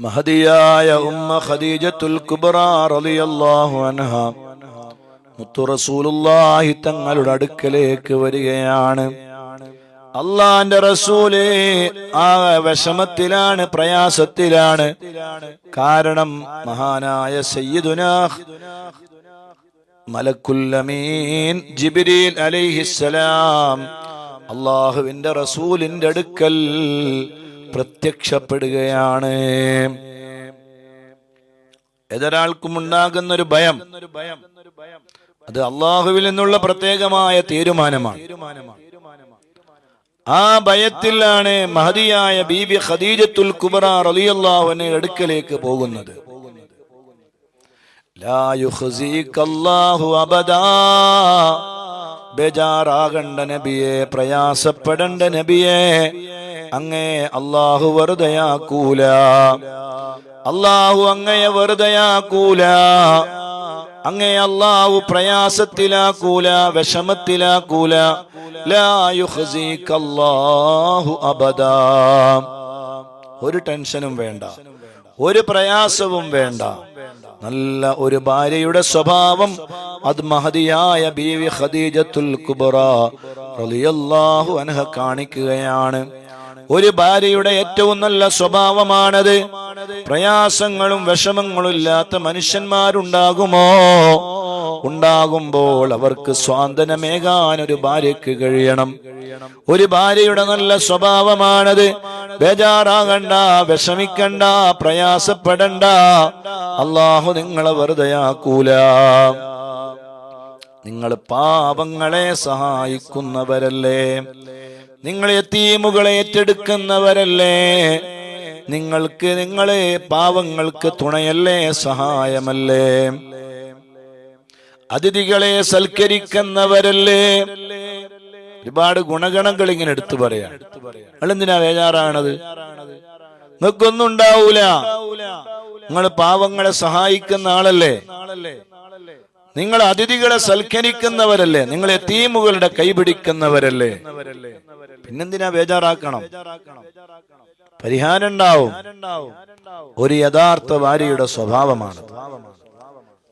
മഹദിയായ ഉമ്മ ഖദീജത്തുൽ കുബ്ര റളിയല്ലാഹു അൻഹ. മുത്തു റസൂലുള്ളാഹി തങ്ങളുടെ അടുക്കലേക്ക് വരികയാണ്. അള്ളാന്റെ റസൂലേ ആ വിഷമത്തിലാണ് പ്രയാസത്തിലാണ്. കാരണം മഹാനായ സയ്യിദുന മലക്കുല്ലമീൻ ജിബിരിൽ അലൈഹിസ്സലാം. അള്ളാഹുവിന്റെ റസൂലിന്റെ അടുക്കൽ പ്രത്യക്ഷപ്പെടുകയാണ്. ഏതൊരാൾക്കും ഉണ്ടാകുന്ന ഒരു ഭയം അത് അള്ളാഹുവിൽ നിന്നുള്ള പ്രത്യേകമായ തീരുമാനമാണ്. ആ ഭയത്തിലാണ് മഹതിയായ ബീബി ഖദീജത്തുൽ കുബറ റലിയല്ലാഹുവിനെ അടുക്കലേക്ക് പോകുന്നത്. ലാ യുഖ്സികല്ലാഹു അബദാ. ബേജാറാകണ്ട നബിയെ പ്രയാസപ്പെടണ്ട നബിയെ. അങ്ങേ അള്ളാഹു വെറുതെയാക്കൂല. അള്ളാഹു അങ്ങയെ വെറുതെയാക്കൂല. അങ്ങേ അള്ളാഹു പ്രയാസത്തിലാക്കൂല വിഷമത്തിലാക്കൂല. ലാ യുഖ്സികല്ലാഹു അബദാ. ഒരു ടെൻഷനും വേണ്ട. ഒരു പ്രയാസവും വേണ്ട. നല്ല ഒരു ഭാര്യയുടെ സ്വഭാവം അത് മഹതിയായ ബീവി ഖദീജത്തുൽ കുബറ റളിയല്ലാഹു അൻഹ കാണിക്കുകയാണ്. ഒരു ഭാര്യയുടെ ഏറ്റവും നല്ല സ്വഭാവമാണത്. പ്രയാസങ്ങളും വിഷമങ്ങളും ഇല്ലാത്ത മനുഷ്യന്മാരുണ്ടാകുമോ? ഉണ്ടാകുമ്പോൾ അവർക്ക് സ്വാതന്ത്ര്യമേകാൻ ഒരു ഭാര്യയ്ക്ക് കഴിയണം. ഒരു ഭാര്യയുടെ നല്ല സ്വഭാവമാണത്. ബേജാറാകണ്ട വിഷമിക്കണ്ട പ്രയാസപ്പെടണ്ട. അള്ളാഹു നിങ്ങളെ വെറുതെയാക്കൂല നിങ്ങൾ പാപങ്ങളെ സഹായിക്കുന്നവരല്ലേ? നിങ്ങൾ എത്തീമുകളെ ഏറ്റെടുക്കുന്നവരല്ലേ? നിങ്ങൾക്ക് നിങ്ങളെ പാവങ്ങൾക്ക് തുണയല്ലേ സഹായമല്ലേ? അതിഥികളെ സൽക്കരിക്കുന്നവരല്ലേ? ഒരുപാട് ഗുണഗണങ്ങൾ ഇങ്ങനെ എടുത്തു പറയാം നിങ്ങളെന്തിനാ വേജാറാണത് നിങ്ങൾക്കൊന്നും ഉണ്ടാവൂല. നിങ്ങൾ പാവങ്ങളെ സഹായിക്കുന്ന ആളല്ലേ? നിങ്ങൾ അതിഥികളെ സൽക്കരിക്കുന്നവരല്ലേ? നിങ്ങൾ എത്തീമുകളുടെ കൈപിടിക്കുന്നവരല്ലേ? പിന്നെന്തിനാ ബേജാറാക്കണം? പരിഹാരം ഉണ്ടാവും. ഒരു യഥാർത്ഥ ഭാര്യയുടെ സ്വഭാവമാണ്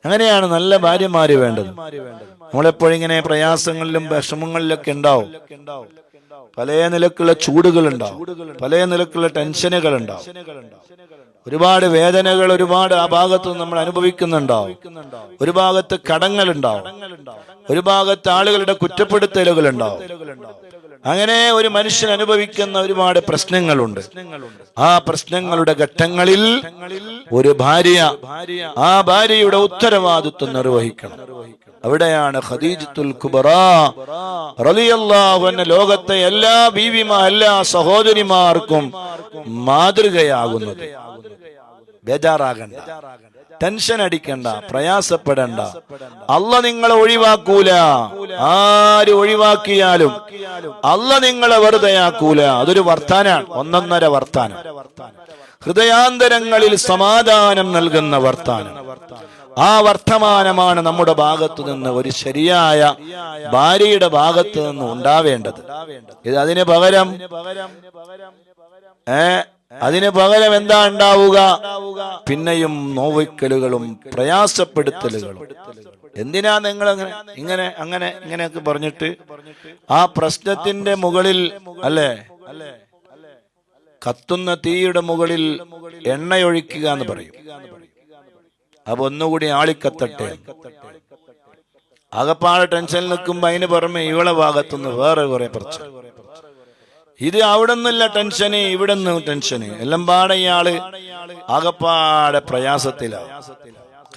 അങ്ങനെയാണ് നല്ല ഭാര്യമാര് വേണ്ടത്. നമ്മളെപ്പോഴും ഇങ്ങനെ പ്രയാസങ്ങളിലും വിഷമങ്ങളിലൊക്കെ ഉണ്ടാവും. പല നിലക്കുള്ള ചൂടുകൾ ഉണ്ടാവും പല നിലക്കുള്ള ടെൻഷനുകൾ ഉണ്ടാവും ഒരുപാട് വേദനകൾ ഒരുപാട് ആ ഭാഗത്ത് നമ്മൾ അനുഭവിക്കുന്നുണ്ടാവും. ഒരു ഭാഗത്ത് കടങ്ങൾ ഉണ്ടാവും ഒരു ഭാഗത്ത് ആളുകളുടെ കുറ്റപ്പെടുത്തലുകൾ ഉണ്ടാവും അങ്ങനെ ഒരു മനുഷ്യൻ അനുഭവിക്കുന്ന ഒരുപാട് പ്രശ്നങ്ങളുണ്ട്. ആ പ്രശ്നങ്ങളുടെ ഘട്ടങ്ങളിൽ ഒരു ഭാര്യ ആ ഭാര്യയുടെ ഉത്തരവാദിത്വം നിർവഹിക്കണം. അവിടെയാണ് ഖദീജത്തുൽ കുബറ റളിയല്ലാഹു ലോകത്തെ എല്ലാ ബീവിമാർ എല്ലാ സഹോദരിമാർക്കും മാതൃകയാകുന്നത്. ബേജാറാകണ്ട. ടെൻഷൻ അടിക്കണ്ട പ്രയാസപ്പെടണ്ട. അല്ല നിങ്ങളെ ഒഴിവാക്കൂല. ആര് ഒഴിവാക്കിയാലും അല്ല നിങ്ങളെ വെറുതെയാക്കൂല. അതൊരു വർത്താനാണ് ഒന്നൊന്നര വർത്താനം. ഹൃദയാന്തരങ്ങളിൽ സമാധാനം നൽകുന്ന വർത്താനം. ആ വർത്തമാനമാണ് നമ്മുടെ ഭാഗത്തു നിന്ന് ഒരു ശരിയായ ഭാര്യയുടെ ഭാഗത്തു നിന്ന് ഉണ്ടാവേണ്ടത്. ഇത് അതിന് പകരം ഏ അതിന് പകരം എന്താ ഉണ്ടാവുക? പിന്നെയും നോവിക്കലുകളും പ്രയാസപ്പെടുത്തലുകളും. എന്തിനാ നിങ്ങൾ അങ്ങനെ ഇങ്ങനെ അങ്ങനെ ഇങ്ങനെയൊക്കെ പറഞ്ഞിട്ട്? ആ പ്രശ്നത്തിന്റെ മുകളിൽ അല്ലേ? കത്തുന്ന തീയുടെ മുകളിൽ എണ്ണയൊഴിക്കുക എന്ന് പറയും. അപ്പൊ ഒന്നുകൂടി ആളിക്കത്തട്ടെ. അകപ്പാട് ടെൻഷൻ നിൽക്കുമ്പോ അതിന് പുറമെ ഇവളെ ഭാഗത്തുനിന്ന് വേറെ കുറെ പ്രശ്നം. ഇത് അവിടെ നിന്നില്ല ടെൻഷന് ഇവിടെ നിന്ന് ടെൻഷന് എല്ലാം പാടെ ഇയാൾ ആകപ്പാടെ പ്രയാസത്തിലാണ്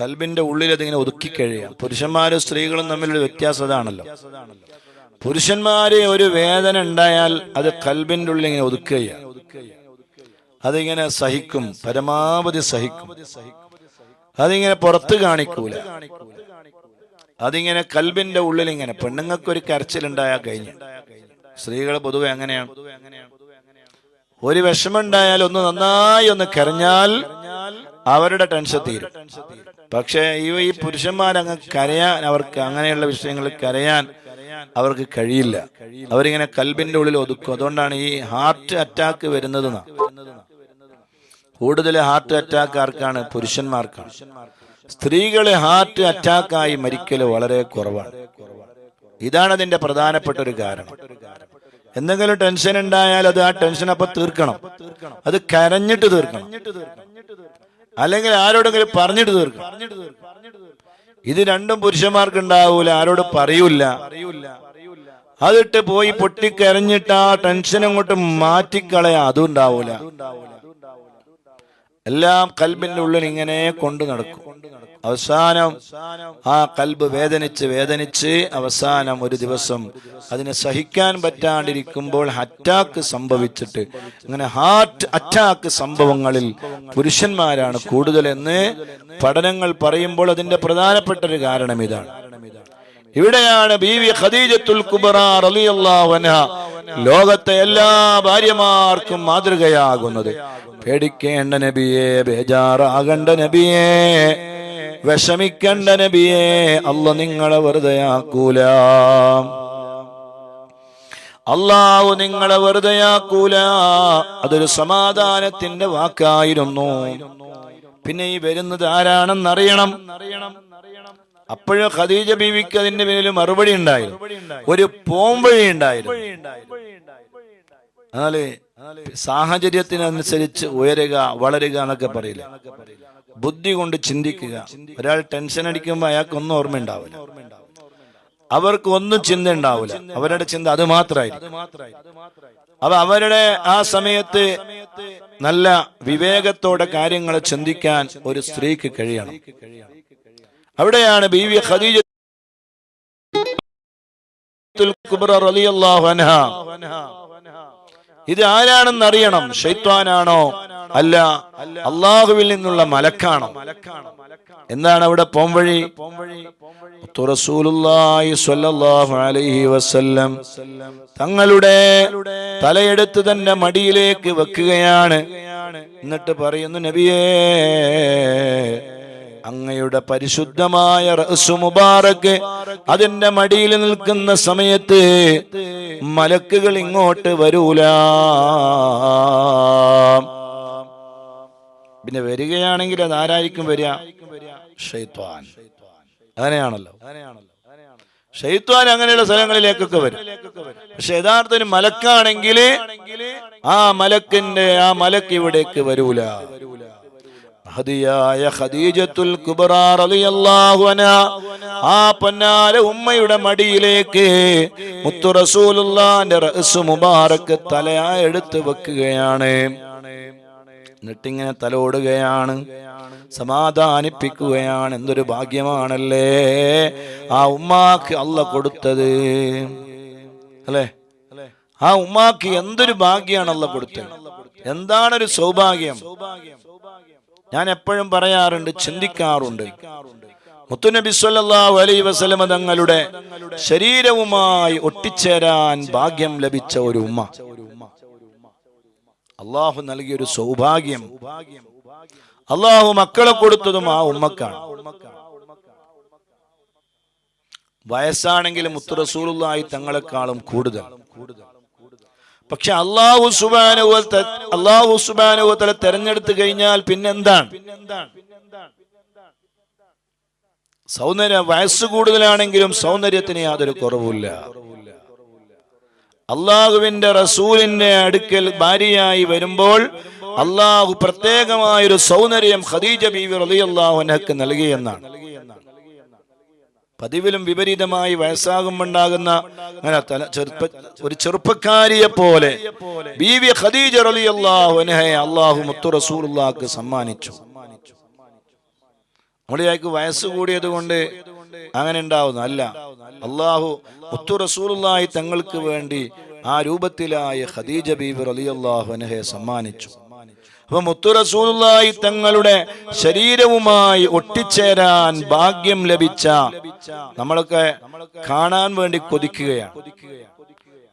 കൽബിന്റെ ഉള്ളിൽ അതിങ്ങനെ ഒതുക്കി കഴിയാം. പുരുഷന്മാരും സ്ത്രീകളും തമ്മിലുള്ള വ്യത്യാസം അതാണല്ലോ. പുരുഷന്മാര് ഒരു വേദന ഉണ്ടായാൽ അത് കൽബിന്റെ ഉള്ളിൽ ഇങ്ങനെ ഒതുക്കുക അതിങ്ങനെ സഹിക്കും പരമാവധി സഹിക്കും. അതിങ്ങനെ പുറത്ത് കാണിക്കൂല. അതിങ്ങനെ കൽബിന്റെ ഉള്ളിൽ ഇങ്ങനെ പെണ്ണുങ്ങൾക്ക് ഒരു കരച്ചിലുണ്ടായാൽ കഴിഞ്ഞു. സ്ത്രീകൾ പൊതുവെ അങ്ങനെയാണ്. ഒരു വിഷമുണ്ടായാൽ ഒന്ന് നന്നായി ഒന്ന് കരഞ്ഞാൽ അവരുടെ ടെൻഷൻ തീരും. പക്ഷേ ഈ ഈ പുരുഷന്മാരങ്ങ് കരയാൻ അവർക്ക് അങ്ങനെയുള്ള വിഷയങ്ങളിൽ കരയാൻ അവർക്ക് കഴിയില്ല. അവരിങ്ങനെ കൽബിന്റെ ഉള്ളിൽ ഒതുക്കും. അതുകൊണ്ടാണ് ഈ ഹാർട്ട് അറ്റാക്ക് വരുന്നത് കൂടുതൽ ഹാർട്ട് അറ്റാക്ക് ആർക്കാണ്? പുരുഷന്മാർക്കാണ്. സ്ത്രീകളെ ഹാർട്ട് അറ്റാക്കായി മരിക്കൽ വളരെ കുറവാണ്. ഇതാണ് അതിന്റെ പ്രധാനപ്പെട്ട ഒരു കാരണം. എന്തെങ്കിലും ടെൻഷൻ ഉണ്ടായാൽ അത് ആ ടെൻഷൻ അപ്പൊ തീർക്കണം. അത് കരഞ്ഞിട്ട് തീർക്കണം. അല്ലെങ്കിൽ ആരോടെങ്കിലും പറഞ്ഞിട്ട് തീർക്കണം. ഇത് രണ്ടും പുരുഷന്മാർക്ക് ഉണ്ടാവൂല ആരോട് പറയൂല. അതിട്ട് പോയി പൊട്ടിക്കരഞ്ഞിട്ട് ആ ടെൻഷൻ അങ്ങോട്ട് മാറ്റിക്കളയാ അതും ഉണ്ടാവൂല. എല്ലാം കൽബിന്റെ ഉള്ളിൽ ഇങ്ങനെ കൊണ്ടു നടക്കും. അവസാനം ആ കൽബ് വേദനിച്ച് വേദനിച്ച് അവസാനം ഒരു ദിവസം അതിനെ സഹിക്കാൻ പറ്റാണ്ടിരിക്കുമ്പോൾ അറ്റാക്ക് സംഭവിച്ചിട്ട് അങ്ങനെ ഹാർട്ട് അറ്റാക്ക് സംഭവങ്ങളിൽ പുരുഷന്മാരാണ് കൂടുതലെന്ന് പഠനങ്ങൾ പറയുമ്പോൾ അതിന്റെ പ്രധാനപ്പെട്ട ഒരു കാരണം ഇതാണ്. ഇവിടെയാണ് ബീവി ഖദീജത്തുൽ കുബറ അൻഹ ലോകത്തെ എല്ലാ ഭാര്യമാർക്കും മാതൃകയാകുന്നത്. പേടിക്കേണ്ട നബിയെ ബേജാറാകണ്ട നബിയെ വിഷമിക്കണ്ട നബിയെ അല്ല നിങ്ങളെ വെറുതെ ആക്കൂല. അള്ളാഹു നിങ്ങളെ വെറുതെയാക്കൂല അതൊരു സമാധാനത്തിന്റെ വാക്കായിരുന്നു. പിന്നെ ഈ വരുന്നത് ആരാണെന്നറിയണം. അപ്പോഴും ഖദീജ ബീവിക്ക് അതിന്റെ പേരിൽ മറുപടി ഉണ്ടായി ഒരു പോംവഴി ഉണ്ടായിരുന്നു. എന്നാൽ സാഹചര്യത്തിനനുസരിച്ച് ഉയരുക വളരുക എന്നൊക്കെ പറയില്ല? ബുദ്ധി കൊണ്ട് ചിന്തിക്കുക. ഒരാൾ ടെൻഷൻ അടിക്കുമ്പോൾ ഓർമ്മ ഉണ്ടാവില്ല. അവർക്ക് ഒന്നും ചിന്ത ഉണ്ടാവില്ല. അവരുടെ ചിന്ത അത് മാത്രമായിരിക്കും. അപ്പൊ അവരുടെ ആ സമയത്ത് നല്ല വിവേകത്തോടെ കാര്യങ്ങൾ ചിന്തിക്കാൻ ഒരു സ്ത്രീക്ക് കഴിയണം. അവിടെയാണ് ബീവി ഖദീജ ഇത് ആരാണെന്ന് അറിയണം? ഷെയ്ത്വാനാണോ അല്ല അള്ളാഹുവിൽ നിന്നുള്ള മലക്കാണോ? എന്താണ് അവിടെ പോംവഴി? തങ്ങളുടെ തലയെടുത്ത് തന്നെ മടിയിലേക്ക് വെക്കുകയാണ്. എന്നിട്ട് പറയുന്നു നബിയേ അങ്ങയുടെ പരിശുദ്ധമായ റഅ്സു മുബാറക്ക് അതിന്റെ മടിയിൽ നിൽക്കുന്ന സമയത്ത് മലക്കുകൾ ഇങ്ങോട്ട് വരൂല. പിന്നെ വരികയാണെങ്കിൽ അത് ആരായിരിക്കും വരിക? ഷെയ്ത്വാൻ അങ്ങനെയാണല്ലോ. ഷെയ്ത്വാൻ അങ്ങനെയുള്ള സ്ഥലങ്ങളിലേക്കൊക്കെ വരും. പക്ഷെ യഥാർത്ഥത്തിന് മലക്കാണെങ്കിൽ ആ മലക്കിന്റെ ആ മലക്ക് ഇവിടേക്ക് വരൂല. മഹതിയായ ഖദീജത്തുൽ അൻഹ. ആ പൊന്നാര ഉമ്മയുടെ മടിയിലേക്ക് മുത്തു റസൂലുള്ളാന്റെ റഹസ് മുബാറക്ക് തലയാ വെക്കുകയാണ്. എന്നിട്ടിങ്ങനെ തലോടുകയാണ് സമാധാനിപ്പിക്കുകയാണ്. എന്തൊരു ഭാഗ്യമാണല്ലേ? ആ ഉമ്മാക്ക് അല്ല കൊടുത്തത്. അല്ലേ? ആ ഉമ്മാക്ക് എന്തൊരു ഭാഗ്യമാണ് അല്ല കൊടുത്തത്? എന്താണൊരു സൗഭാഗ്യം? ഞാൻ എപ്പോഴും പറയാറുണ്ട് ചിന്തിക്കാറുണ്ട്. മുത്തുനബി സല്ലല്ലാഹു അലൈഹി വസല്ലമ തങ്ങളുടെ ശരീരവുമായി ഒട്ടിച്ചേരാൻ ഭാഗ്യം ലഭിച്ച ഒരു ഉമ്മ. അള്ളാഹു നൽകിയ ഒരു സൗഭാഗ്യം. അള്ളാഹു മക്കളെ കൊടുത്തതും ആ ഉമ്മക്കാണ്. വയസ്സാണെങ്കിലും മുത്തു റസൂലുള്ളാഹി തങ്ങളെക്കാളും കൂടുതൽ. പക്ഷെ അള്ളാഹു സുബാനുവത്തെ അള്ളാഹു സുബാനുവത്തല തെരഞ്ഞെടുത്തു കഴിഞ്ഞാൽ പിന്നെന്താണ്? സൗന്ദര്യ വയസ്സ് കൂടുതലാണെങ്കിലും സൗന്ദര്യത്തിന് യാതൊരു കുറവുമില്ല. അള്ളാഹുവിന്റെ റസൂലിന്റെ അടുക്കൽ ഭാര്യയായി വരുമ്പോൾ അള്ളാഹു പ്രത്യേകമായൊരു സൗന്ദര്യം ഖദീജ ബീവി റളിയല്ലാഹു അൻഹക്ക് നൽകിയെന്നാണ് പതിവിലും വിപരീതമായി വയസ്സാകുമ്പോണ്ടാകുന്ന അങ്ങനെ തല ചെറുപ്പ ഒരു ചെറുപ്പക്കാരിയെ പോലെ ഖദീജ റളിയല്ലാഹു അൻഹയെ അള്ളാഹു മുത്തു റസൂലുള്ളാഹിക്ക് സമ്മാനിച്ചു. നമ്മളിയാൾക്ക് വയസ്സ് കൂടിയത് കൊണ്ട് അങ്ങനെ ഉണ്ടാവുന്നു അല്ല അള്ളാഹു മുത്തു റസൂലുള്ളാഹി തങ്ങൾക്ക് വേണ്ടി ആ രൂപത്തിലായ ഖദീജ ബീവി റളിയല്ലാഹു അൻഹയെ സമ്മാനിച്ചു. അപ്പൊ മുത്തുറസൂലായി തങ്ങളുടെ ശരീരവുമായി ഒട്ടിച്ചേരാൻ ഭാഗ്യം ലഭിച്ച നമ്മളൊക്കെ കാണാൻ വേണ്ടി കൊതിക്കുകയാണ്.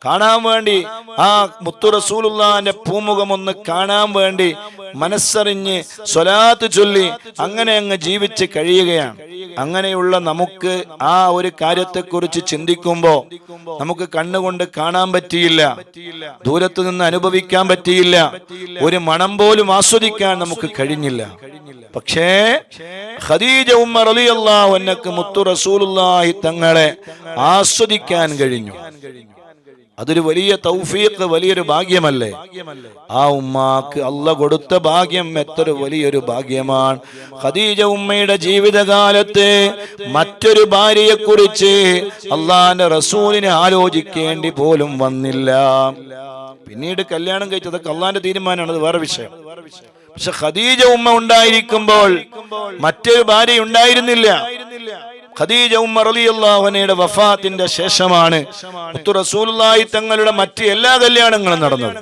കാണാൻ വേണ്ടി ആ മുത്തു റസൂലുള്ളാന്റെ പൂമുഖം ഒന്ന് കാണാൻ വേണ്ടി മനസ്സറിഞ്ഞ് സ്വലാത്ത് ചൊല്ലി അങ്ങനെ അങ്ങ് ജീവിച്ച് കഴിയുകയാണ്. അങ്ങനെയുള്ള നമുക്ക് ആ ഒരു കാര്യത്തെക്കുറിച്ച് ചിന്തിക്കുമ്പോ നമുക്ക് കണ്ണുകൊണ്ട് കാണാൻ പറ്റിയില്ല. ദൂരത്തു നിന്ന് അനുഭവിക്കാൻ പറ്റിയില്ല. ഒരു മണം പോലും ആസ്വദിക്കാൻ നമുക്ക് കഴിഞ്ഞില്ല. പക്ഷേ ഖദീജ ഉമ്മ റളിയല്ലാഹു അൻഹക്ക് മുത്തു റസൂലുള്ളാഹി തങ്ങളെ ആസ്വദിക്കാൻ കഴിഞ്ഞു. അതൊരു വലിയ തൗഫീഖ് വലിയൊരു ഭാഗ്യമല്ലേ? ആ ഉമ്മാക്ക് അല്ല കൊടുത്ത ഭാഗ്യം എത്ര വലിയൊരു ഭാഗ്യമാണ്. ഖദീജ ഉമ്മയുടെ ജീവിതകാലത്ത് മറ്റൊരു ഭാര്യയെ കുറിച്ച് അള്ളാന്റെ റസൂലിനെ ആലോചിക്കേണ്ടി പോലും വന്നില്ല. പിന്നീട് കല്യാണം കഴിച്ചതൊക്കെ അള്ളാന്റെ തീരുമാനമാണ് അത് വേറെ വിഷയം. പക്ഷെ ഖദീജ ഉമ്മ ഉണ്ടായിരിക്കുമ്പോൾ മറ്റൊരു ഭാര്യ ഉണ്ടായിരുന്നില്ല. ഖദീജ ഉമ്മർ റളിയല്ലാഹുവിനയുടെ വഫാത്തിന്റെ ശേഷമാണ് റസൂലുള്ളാഹി തങ്ങളുടെ മറ്റ് എല്ലാ കല്യാണങ്ങളും നടന്നത്.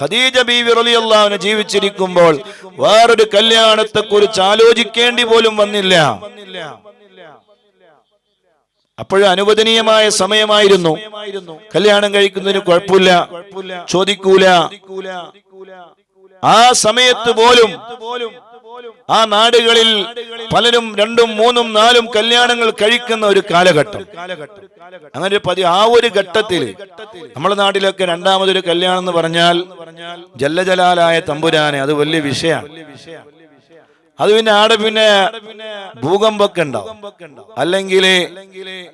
ഖദീജ ബീവി റളിയല്ലാഹുവിനെ ജീവിച്ചിരിക്കുമ്പോൾ വേറൊരു കല്യാണത്തെ കുറിച്ച് ആലോചിക്കേണ്ടി പോലും വന്നില്ല. അപ്പോഴും അനുവദനീയമായ സമയമായിരുന്നു. കല്യാണം കഴിക്കുന്നതിന് കുഴപ്പമില്ല. ചോദിക്കൂല. ആ സമയത്ത് പോലും ആ നാടുകളിൽ പലരും രണ്ടും മൂന്നും നാലും കല്യാണങ്ങൾ കഴിക്കുന്ന ഒരു കാലഘട്ടം. അങ്ങനെ ഒരു പതി ആ ഒരു ഘട്ടത്തിൽ നമ്മുടെ നാട്ടിലൊക്കെ രണ്ടാമതൊരു കല്യാണം എന്ന് പറഞ്ഞാൽ ജല്ലജലാലായ തമ്പുരാനെ അത് വലിയ വിഷയമാണ് അത് പിന്നെ ആടെ പിന്നെ ഭൂകമ്പൊക്കെ ഉണ്ടാവും അല്ലെങ്കിൽ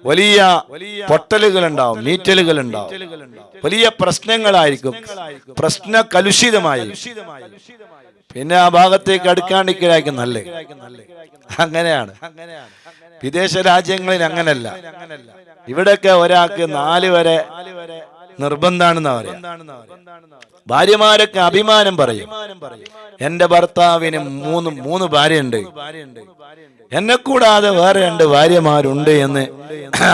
വലിയ പൊട്ടലുകൾ ഉണ്ടാവും നീറ്റലുകൾ ഉണ്ടാവും വലിയ പ്രശ്നങ്ങളായിരിക്കും. പ്രശ്ന കലുഷിതമായി പിന്നെ ആ ഭാഗത്തേക്ക് അടുക്കാണ്ടിക്കലാക്കി നല്ല അങ്ങനെയാണ്. വിദേശ രാജ്യങ്ങളിൽ അങ്ങനല്ല. ഇവിടെയൊക്കെ ഒരാൾക്ക് നാല് വരെ നിർബന്ധാണെന്ന് പറയാം. ഭാര്യമാരൊക്കെ അഭിമാനം പറയും. എന്റെ ഭർത്താവിന് മൂന്ന് മൂന്ന് ഭാര്യയുണ്ട്. എന്നെ കൂടാതെ വേറെ രണ്ട് ഭാര്യമാരുണ്ട് എന്ന്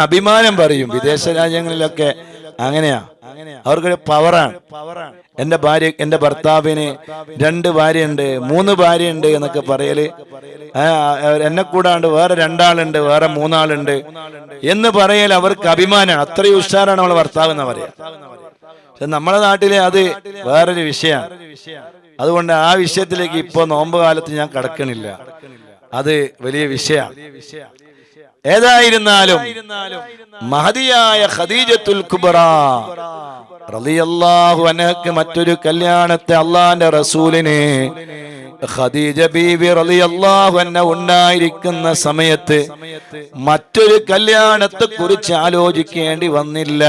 അഭിമാനം പറയും. വിദേശ രാജ്യങ്ങളിലൊക്കെ അങ്ങനെയാ. അവർക്കൊരു പവറാണ് പവറാണ് എന്റെ ഭാര്യ എന്റെ ഭർത്താവിന് രണ്ട് ഭാര്യയുണ്ട് മൂന്ന് ഭാര്യയുണ്ട് എന്നൊക്കെ പറയൽ. എന്നെ കൂടാണ്ട് വേറെ രണ്ടാളുണ്ട് വേറെ മൂന്നാളുണ്ട് എന്ന് പറയൽ അവർക്ക് അഭിമാനമാണ് അത്രയും ഉഷാറാണ് നമ്മളെ ഭർത്താവ് എന്ന് പറയാ. പക്ഷെ നമ്മളെ നാട്ടിലെ അത് വേറൊരു വിഷയമാണ് അതുകൊണ്ട് ആ വിഷയത്തിലേക്ക് ഇപ്പൊ നോമ്പ് കാലത്ത് ഞാൻ കടക്കണില്ല. അത് വലിയ വിഷയമാണ് ഏതായിരുന്നാലും മഹതിയായ ഖദീജത്തുൽ കുബറ റളിയല്ലാഹു മറ്റൊരു കല്യാണത്തെ അള്ളാന്റെ റസൂലിനെ ഖദീജ ബീവി റളിയല്ലാഹു അൻഹ ഉണ്ടായിരിക്കുന്ന സമയത്ത് മറ്റൊരു കല്യാണത്തെ കുറിച്ച് ആലോചിക്കേണ്ടി വന്നില്ല.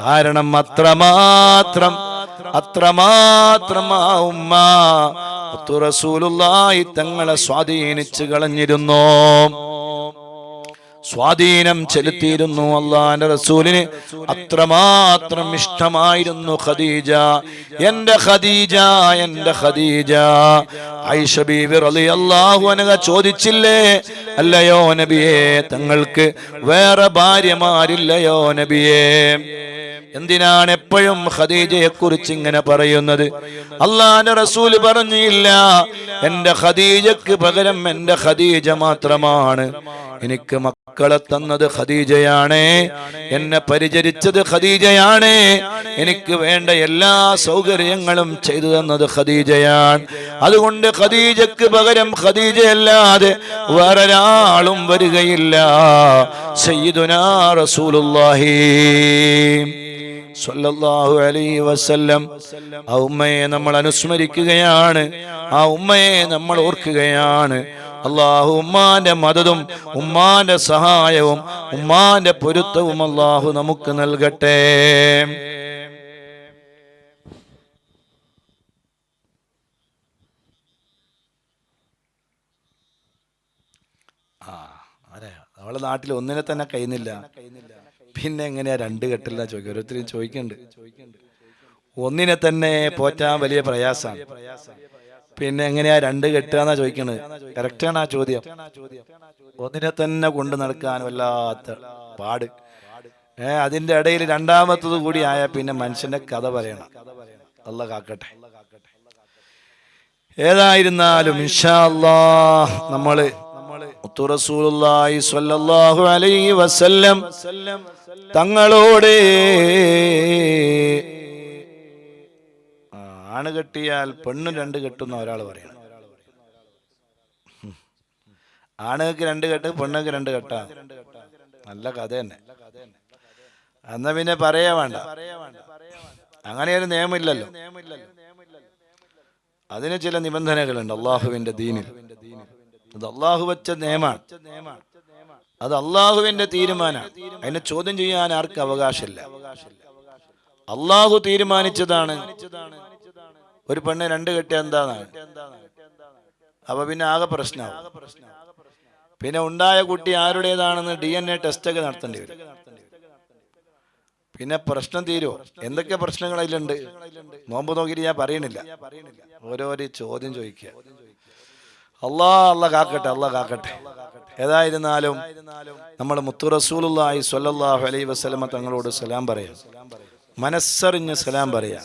കാരണം അത്രമാത്രം അത്രമാത്രം ആ ഉമ്മ റസൂലുള്ളാഹി തങ്ങളെ സ്വാധീനിച്ചു കളഞ്ഞിരുന്നു. സ്വാധീനം ചെലുത്തിയിരുന്നു അള്ളാന്റെ റസൂലിന്. അത്രമാത്രം ഇഷ്ടമായിരുന്നു ഖദീജ. എന്റെ ഖദീജ എന്റെ ഖദീജ. ഐഷ റളിയല്ലാഹു അൻഹ ചോദിച്ചില്ലേ? അല്ലയോ നബിയെ തങ്ങൾക്ക് വേറെ ഭാര്യമാരില്ലയോ നബിയെ? എന്തിനാണ് എപ്പോഴും ഖദീജയെ കുറിച്ച് ഇങ്ങനെ പറയുന്നത്? അള്ളാന്റെ റസൂൽ പറഞ്ഞില്ല എന്റെ ഖദീജക്ക് പകരം എന്റെ ഖദീജ മാത്രമാണ്. എനിക്ക് മക്കളെ തന്നത് ഖദീജയാണ്. എന്നെ പരിചരിച്ചത് ഖദീജയാണ്. എനിക്ക് വേണ്ട എല്ലാ സൗകര്യങ്ങളും ചെയ്തു തന്നത് ഖദീജയാണ്. അതുകൊണ്ട് ഖദീജക്ക് പകരം ഖദീജയല്ലാതെ വേറൊരാളും വരികയില്ല. സയ്യിദുനാ റസൂലുള്ളാഹി സല്ലല്ലാഹു അലൈഹി വസല്ലം. ആ ഉമ്മയെ നമ്മൾ അനുസ്മരിക്കുകയാണ്. ആ ഉമ്മയെ നമ്മൾ ഓർക്കുകയാണ്. അള്ളാഹു ഉമ്മാന്റെ മദതും ഉമ്മാന്റെ സഹായവും ഉമ്മാന്റെ പൊരുത്തവും അള്ളാഹു നമുക്ക് നൽകട്ടെ. അവളെ നാട്ടിൽ ഒന്നിനെ തന്നെ കഴിയുന്നില്ല. പിന്നെ എങ്ങനെയാ രണ്ട് കെട്ടില്ല ചോദിക്കുക? ഓരോരുത്തരും ചോദിക്കുന്നുണ്ട്. ഒന്നിനെ തന്നെ പോറ്റാൻ വലിയ പ്രയാസമാണ് പിന്നെ എങ്ങനെയാ രണ്ട് കെട്ടുകയെന്നാ ചോദിക്കണത്? കറക്റ്റാണ് ആ ചോദ്യം? ഒന്നിനെ തന്നെ കൊണ്ട് നടക്കാൻ വല്ലാത്ത പാട്. ഏഹ് അതിന്റെ ഇടയിൽ രണ്ടാമത്തത് കൂടി ആയ പിന്നെ മനുഷ്യന്റെ കഥ പറയണം. അല്ല കാക്കട്ടെ. ഏതായിരുന്നാലും നമ്മൾ റസൂലുള്ളാഹി സ്വല്ലല്ലാഹു അലൈഹി വസല്ലം തങ്ങളോട് ആണ് കെട്ടിയാൽ പെണ്ണ് രണ്ട് കെട്ടുന്ന ഒരാൾ പറയണം. ആണുങ്ങൾക്ക് രണ്ട് കെട്ട് പെണ്ണുങ്ങൾക്ക് രണ്ട് കെട്ടാ. നല്ല കഥ തന്നെ. എന്നാ പിന്നെ പറയാ വേണ്ട. അങ്ങനെ ഒരു നിയമമില്ലല്ലോ. അതിന് ചില നിബന്ധനകളുണ്ട് അള്ളാഹുവിന്റെ ദീനിൽ. അത് അള്ളാഹു വെച്ച നിയമാണ്. അത് അള്ളാഹുവിന്റെ തീരുമാനമാണ്. അതിനെ ചോദ്യം ചെയ്യാൻ ആർക്കും അവകാശമില്ല. അള്ളാഹു തീരുമാനിച്ചതാണ്. ഒരു പെണ്ണ് രണ്ട് കെട്ടിയ എന്താണ് അപ്പൊ പിന്നെ ആകെ പ്രശ്നമാവും പിന്നെ ഉണ്ടായ കുട്ടി ആരുടേതാണെന്ന് ഡി എൻ എ ടെസ്റ്റ് ഒക്കെ നടത്തേണ്ടി വരും. പിന്നെ പ്രശ്നം തീരുമോ എന്തൊക്കെ പ്രശ്നങ്ങൾ അതിലുണ്ട്? നോമ്പ് നോക്കിയിട്ട് ഞാൻ പറയണില്ല. ഓരോരോ ചോദ്യം ചോദിക്കുക. അള്ളാ അല്ല കാക്കട്ടെ അല്ല കാക്കട്ടെ. ഏതായിരുന്നാലും നമ്മൾ മുത്തു റസൂലുള്ളാഹി സൊല്ലാഹു അലൈഹി വസല്ലമ തങ്ങളോട് സലാം പറയാം. മനസ്സറിഞ്ഞ് സലാം പറയാം.